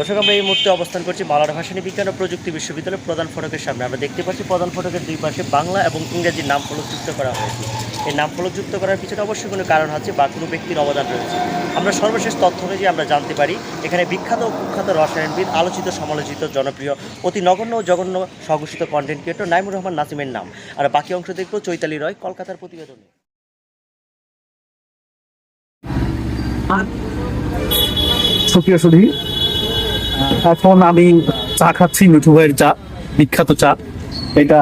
দর্শক, আমরা এই মুহূর্তে অবস্থান করছি মালার ভাসানী বিজ্ঞান ও প্রযুক্তি বিশ্ববিদ্যালয়ের প্রধান ফটকের সামনে। আমরা দেখতে পাচ্ছি প্রধান ফটকের দুই পাশে বাংলা এবং ইংরেজির নাম ফলক যুক্ত করা হয়েছে। এই নাম ফলক যুক্ত করার পিছনে অবশ্যই কোনো কারণ আছে বা কোনো ব্যক্তির অবদান রয়েছে। আমরা সর্বশেষ তথ্য অনুযায়ী আমরা জানতে পারি, এখানে বিখ্যাত ও কুখ্যাত রসায়নবিদ, আলোচিত, সমালোচিত, জনপ্রিয়, অতি নগণ্য ও জঘন্য স্বঘোষিত কন্টেন্ট ক্রিয়েটর নাইমুর রহমান নাসিমের নাম। আর বাকি অংশ দেখব চৈতালি রয়, কলকাতার প্রতিবেদনে। সুপ্রিয় সুধী এখন আমি চা খাচ্ছি, মিঠু ভাইয়ের চা, বিখ্যাত চা। এটা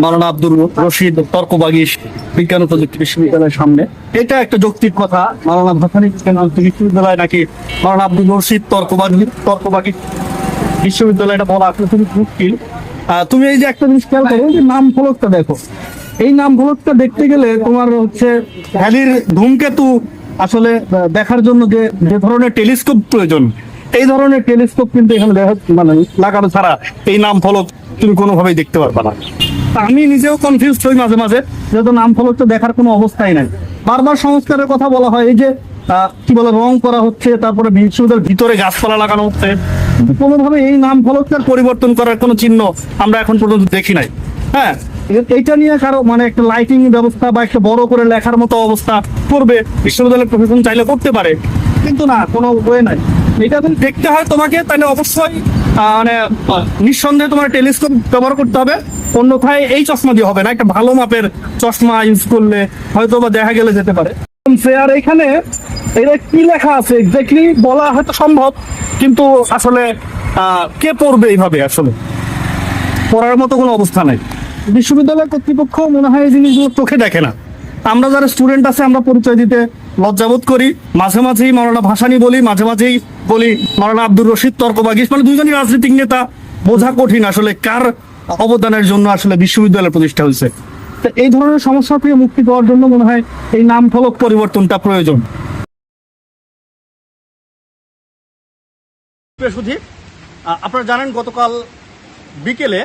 মাওলানা আব্দুল রশিদ তর্কবাগিস বিজ্ঞান ও প্রযুক্তি বিশ্ববিদ্যালয়ের সামনে। এটা একটা যৌক্তিক কথা, মাওলানা ভাসানী বিজ্ঞান বিশ্ববিদ্যালয় নাকি মাওলানা আব্দুল রশিদ তর্কবাগি তর্কবাগিস বিশ্ববিদ্যালয়টা বলা আসলে খুবই মুশকিল। তুমি এই যে একটা জিনিস খেয়াল করো যে নাম ফলকটা দেখো। এই নাম ফলকটা দেখতে গেলে তোমার হচ্ছে হ্যালির ধূমকেতু আসলে দেখার জন্য যে যে ধরনের টেলিস্কোপ প্রয়োজন এই ধরনের টেলিস্কোপ কিন্তু এখানে দেখা মানে লাগানো ছাড়া এই নাম ফলক তুমি কোনোভাবেই দেখতে পারবে না। আমি নিজেও কনফিউজ হই মাঝে মাঝে, যেহেতু নাম ফলকটা দেখার কোনো অবস্থাই নাই। বারবার সংস্কারের কথা বলা হয়, এই যে কি বলে, রং করা হচ্ছে, তারপরে বিশ্ববিদ্যালয়ের ভিতরে গাছপালা লাগানো হচ্ছে, কোনোভাবে এই নাম ফলকটার পরিবর্তন করার কোনো চিহ্ন আমরা এখন পর্যন্ত দেখি নাই। হ্যাঁ এইটা নিয়ে কারও মানে একটা লাইটিং ব্যবস্থা বা একটা বড় করে লেখার মতো অবস্থা করবে বিশ্ববিদ্যালয়ের প্রশাসন চাইলে করতে পারে, কিন্তু না, কোনো ওয়ে নাই। এটা যদি দেখতে হয় তোমাকে, তাহলে অবশ্যই মানে নিঃসন্দেহে তোমার টেলিস্কোপ ব্যবহার করতে হবে। অন্যথায় এই চশমা দিয়ে হবে না, একটা ভালো মাপের চশমা ইউজ করলে হয়তো বা দেখা গেলে যেতে পারে। আর এখানে এটা কি লেখা আছে? এক্স্যাক্টলি বলা হয়তো সম্ভব, কিন্তু আসলে কে পড়বে এইভাবে আসলে? পড়ার মতো কোনো অবস্থা নাই। বিশ্ববিদ্যালয় কর্তৃপক্ষ মনে হয় এই জিনিসগুলো চোখে দেখে না। আমরা যারা স্টুডেন্ট আছে, আমরা পরিচয় দিতে লজ্জাবোধ করি। মাঝে মাঝেই মাওলানা ভাসানি বলি, মাঝে মাঝেই বলি মাওলানা আব্দুর রশিদ তর্কবাগিস মানে দুজনই রাজনৈতিক নেতা বোঝা কঠিন আসলে কার অবদানের জন্য আসলে বিশ্ববিদ্যালয় প্রতিষ্ঠা হয়েছে। এই ধরনের সমস্যা থেকে মুক্তি পাওয়ার জন্য মনে হয় এই নাম ফলক পরিবর্তনটা প্রয়োজন। প্রিয় সুধী আহ, আপনারা জানেন গতকাল বিকেলে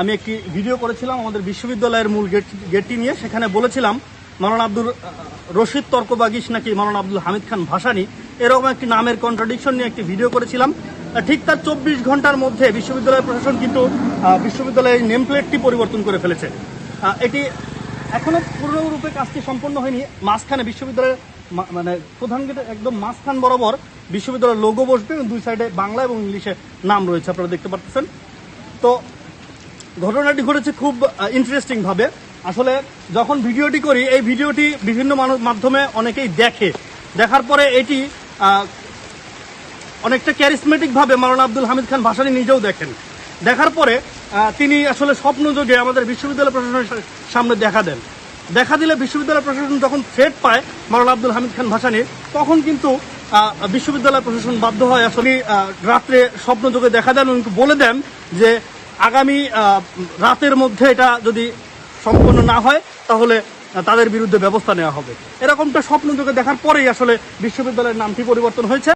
আমি একটি ভিডিও করেছিলাম আমাদের বিশ্ববিদ্যালয়ের মূল গেট গেটটি নিয়ে। সেখানে বলেছিলাম মাওলানা আব্দুর রশিদ তর্কবাগিস নাকি মাওলানা আব্দুল হামিদ খান ভাসানি এরকম একটি নামের কন্ট্রাডিকশন নিয়ে একটি ভিডিও করেছিলাম। ঠিক তার চব্বিশ ঘণ্টার মধ্যে বিশ্ববিদ্যালয় প্রশাসন কিন্তু বিশ্ববিদ্যালয়ের নেম প্লেটটি পরিবর্তন করে ফেলেছে। এটি এখনও পূর্ণরূপে কাজটি সম্পন্ন হয়নি। মাঝখানে বিশ্ববিদ্যালয়ের মানে প্রধান গেটে একদম মাঝখান বরাবর বিশ্ববিদ্যালয়ের লোগো বসবে, দুই সাইডে বাংলা এবং ইংলিশে নাম রয়েছে, আপনারা দেখতে পাচ্ছেন তো ঘটনাটি ঘটেছে খুব ইন্টারেস্টিং ভাবে। আসলে যখন ভিডিওটি করি, এই ভিডিওটি বিভিন্ন মাধ্যমে অনেকেই দেখে। দেখার পরে এটি অনেকটা ক্যারিসমেটিক ভাবে মাওলানা আব্দুল হামিদ খান ভাসানী নিজেও দেখেন। দেখার পরে তিনি আসলে স্বপ্নযোগে আমাদের বিশ্ববিদ্যালয় প্রশাসনের সামনে দেখা দেন। দেখা দিলে বিশ্ববিদ্যালয় প্রশাসন যখন থ্রেট পায় মাওলানা আব্দুল হামিদ খান ভাসানী তখন কিন্তু বিশ্ববিদ্যালয় প্রশাসন বাধ্য হয় আসলে রাত্রে স্বপ্নযোগে দেখা দেন উনি বলে দেন যে, আগামী রাতের মধ্যে এটা যদি সম্পন্ন না হয়, তাহলে তাদের বিরুদ্ধে ব্যবস্থা নেওয়া হবে। এরকমটা স্বপ্ন দেখার পরেই আসলে বিশ্ববিদ্যালয়ের নামটি পরিবর্তন হয়েছে।